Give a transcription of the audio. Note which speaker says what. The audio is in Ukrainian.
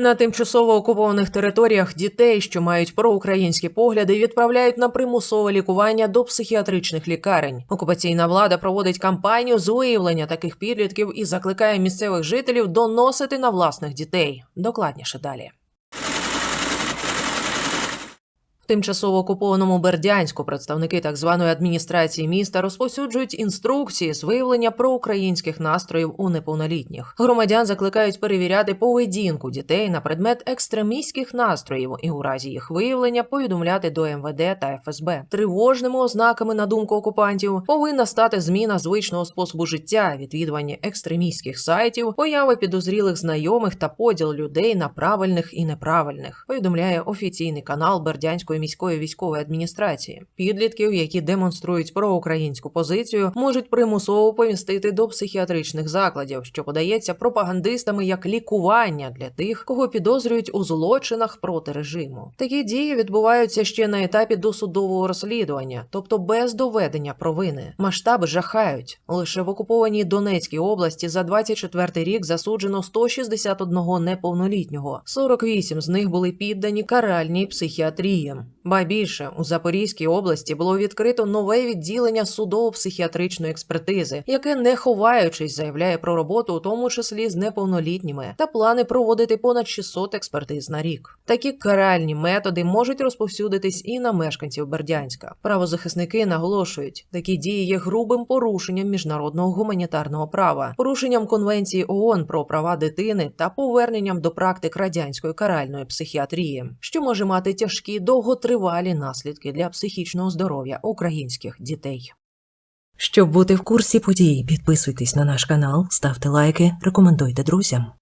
Speaker 1: На тимчасово окупованих територіях дітей, що мають проукраїнські погляди, відправляють на примусове лікування до психіатричних лікарень. Окупаційна влада проводить кампанію з виявлення таких підлітків і закликає місцевих жителів доносити на власних дітей. Докладніше далі. В тимчасово окупованому Бердянську представники так званої адміністрації міста розповсюджують інструкції з виявлення проукраїнських настроїв у неповнолітніх. Громадян закликають перевіряти поведінку дітей на предмет екстремістських настроїв і у разі їх виявлення повідомляти до МВД та ФСБ. Тривожними ознаками, на думку окупантів, повинна стати зміна звичного способу життя, відвідування екстремістських сайтів, появи підозрілих знайомих та поділ людей на правильних і неправильних. Повідомляє офіційний канал Бердянської міської військової адміністрації. Підлітків, які демонструють проукраїнську позицію, можуть примусово помістити до психіатричних закладів, що подається пропагандистами як лікування для тих, кого підозрюють у злочинах проти режиму. Такі дії відбуваються ще на етапі досудового розслідування, тобто без доведення провини. Масштаби жахають. Лише в окупованій Донецькій області за 24 рік засуджено 161 неповнолітнього. 48 з них були піддані каральній психіатрії. Ба більше у Запорізькій області було відкрито нове відділення судово-психіатричної експертизи, яке не ховаючись заявляє про роботу, у тому числі з неповнолітніми, та плани проводити понад 600 експертиз на рік. Такі каральні методи можуть розповсюдитись і на мешканців Бердянська. Правозахисники наголошують, такі дії є грубим порушенням міжнародного гуманітарного права, порушенням конвенції ООН про права дитини та поверненням до практик радянської каральної психіатрії, що може мати тяжкі довготривалі наслідки для психічного здоров'я українських дітей. Щоб бути в курсі подій, підписуйтесь на наш канал, ставте лайки, рекомендуйте друзям.